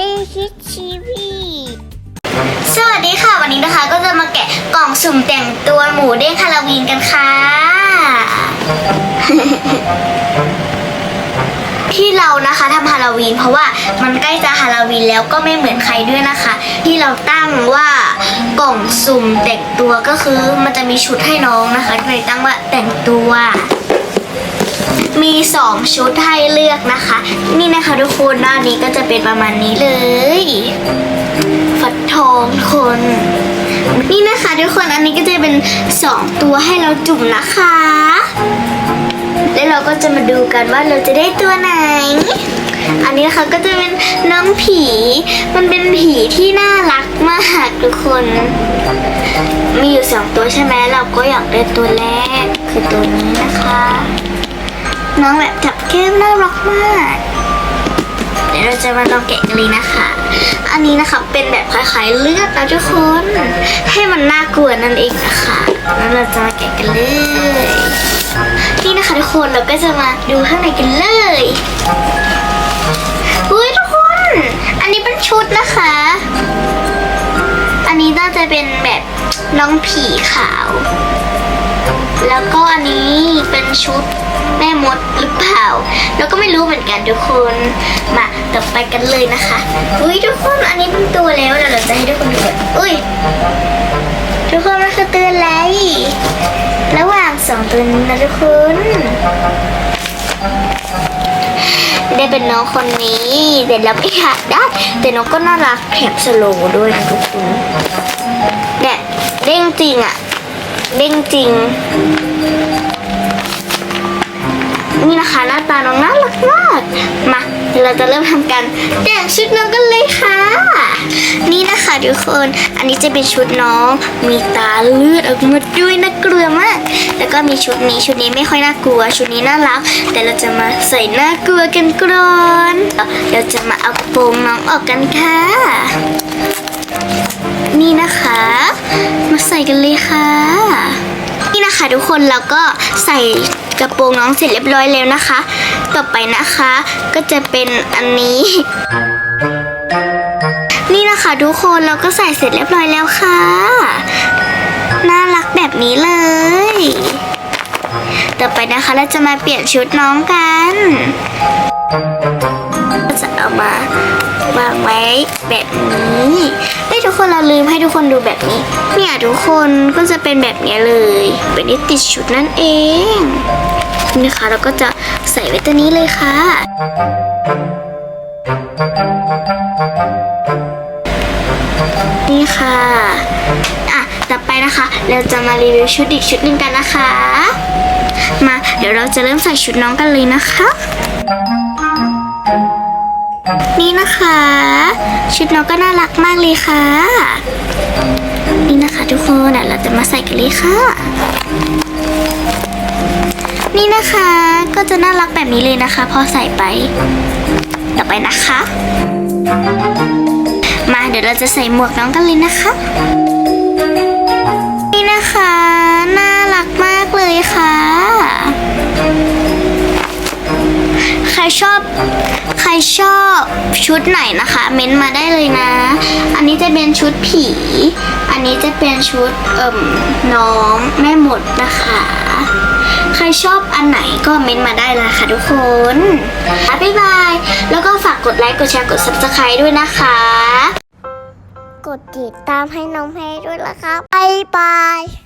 รี่คิดชีวีสวัสดีค่ะ วันนี้นะคะก็จะมาแกะกล่องสุ่มแต่งตัวหมูเด้งฮาโลวีนกันค่ะ ที่เรานะคะทำฮาโลวีนเพราะว่ามันใกล้จะฮาโลวีนแล้วก็ไม่เหมือนใครด้วยนะคะ ที่เราตั้งว่ากล่องสุ่มแต่งตัวก็คือมันจะมีชุดให้น้องนะคะก็เลยตั้งว่าแต่งตัว มีสองชุดให้เลือกนะคะ นี่นะคะทุกคนด้านนี้ก็จะเป็นประมาณนี้เลยฟักทองคน นี่นะคะทุกคนอันนี้ก็จะเป็นสองตัวให้เราจุ่มนะคะ แล้วเราก็จะมาดูกันว่าเราจะได้ตัวไหน อันนี้นะคะก็จะเป็นน้องผี มันเป็นผีที่น่ารักมากทุกคน มีอยู่สองตัวใช่ไหมเราก็อยากได้ตัวแรกคือตัวนี้นะคะ น้องแบบจับแก้มน่ารักมาก เดี๋ยวเราจะมาลองแกะกันเลยนะคะ อันนี้นะคะเป็นแบบคล้ายๆเลือดนะทุกคน ให้มันน่ากลัวนั่นเองนะคะแล้วเราจะมาแกะกันเลย นี่นะคะทุกคนเราก็จะมาดูข้างในกันเลยอุ้ยทุกคน อันนี้เป็นชุดนะคะ อันนี้น่าจะเป็นแบบน้องผีขาว แล้วก็อันนี้เป็นชุดแม่มดหรือเปล่า แล้วก็ไม่รู้เหมือนกันทุกคน มาต่อไปกันเลยนะคะอุ้ยทุกคนอันนี้เป็นตัวแล้วเดี๋ยวเราจะให้ทุกคนดูอุ้ยทุกคนมันคือตัวอะไรระหว่างสองตัวนี้นะทุกคนได้เป็นน้องคนนี้เดี๋ยวเราไม่อยากได้แต่น้องก็น่ารักแถมสโลด้วยนะทุกคนเนี่ยเด้งจริงอะ เด้งจริง นี่นะคะหน้าตาน้องน่ารักมาก มาเดี๋ยวเราจะเริ่มทำการแต่งชุดน้องกันเลยค่ะ นี่นะคะทุกคน อันนี้จะเป็นชุดน้อง มีตาเลือดออกมาด้วยน่ากลัวมาก แล้วก็มีชุดนี้ชุดนี้ไม่ค่อยน่ากลัว ชุดนี้น่ารัก แต่เราจะมาใส่น่ากลัวกันก่อนเดี๋ยวจะมาเอากระโปรงน้องออกกันค่ะ นี่นะคะ มาใส่กันเลยค่ะ คะทุกคนเราก็ใส่กระโปรงน้องเสร็จเรียบร้อยแล้วนะคะ ต่อไปนะคะก็จะเป็นอันนี้ นี่นะคะทุกคนเราก็ใส่เสร็จเรียบร้อยแล้วค่ะน่ารักแบบนี้เลย ต่อไปนะคะเราจะมาเปลี่ยนชุดน้องกันก็จะเอามา วางไว้แบบนี้เฮ้ทุกคนเราลืมให้ทุกคนดูแบบนี้ เนี่ยทุกคนก็จะเป็นแบบนี้เลย เป็นนิติดชุดนั่นเองนี่ค่ะเราก็จะใส่ไว้ตัวนี้เลยค่ะ นี่ค่ะ อะ ต่อไปนะคะ เราจะมารีวิวชุดอีกชุดหนึ่งกันนะคะ มา เดี๋ยวเราจะเริ่มใส่ชุดน้องกันเลยนะคะ นี่นะคะ ชุดน้องก็น่ารักมากเลยค่ะ นี่นะคะทุกคนเดี๋ยวเราจะมาใส่กันเลยค่ะ นี่นะคะก็จะน่ารักแบบนี้เลยนะคะ พอใส่ไป ต่อไปนะคะ มาเดี๋ยวเราจะใส่หมวกน้องกันเลยนะคะ ใครชอบชุดไหนนะคะ เม้นต์มาได้เลยนะ อันนี้จะเป็นชุดผี อันนี้จะเป็นชุดเอ่มน้องแม่หมดนะคะ ใครชอบอันไหนก็เม้นต์มาได้เลยค่ะทุกคนบ๊ายบาย แล้วก็ฝากกดไลค์ กดแชร์ กด subscribe ด้วยนะคะ กดติดตามให้น้องเพลด้วยละครับบ๊ายบาย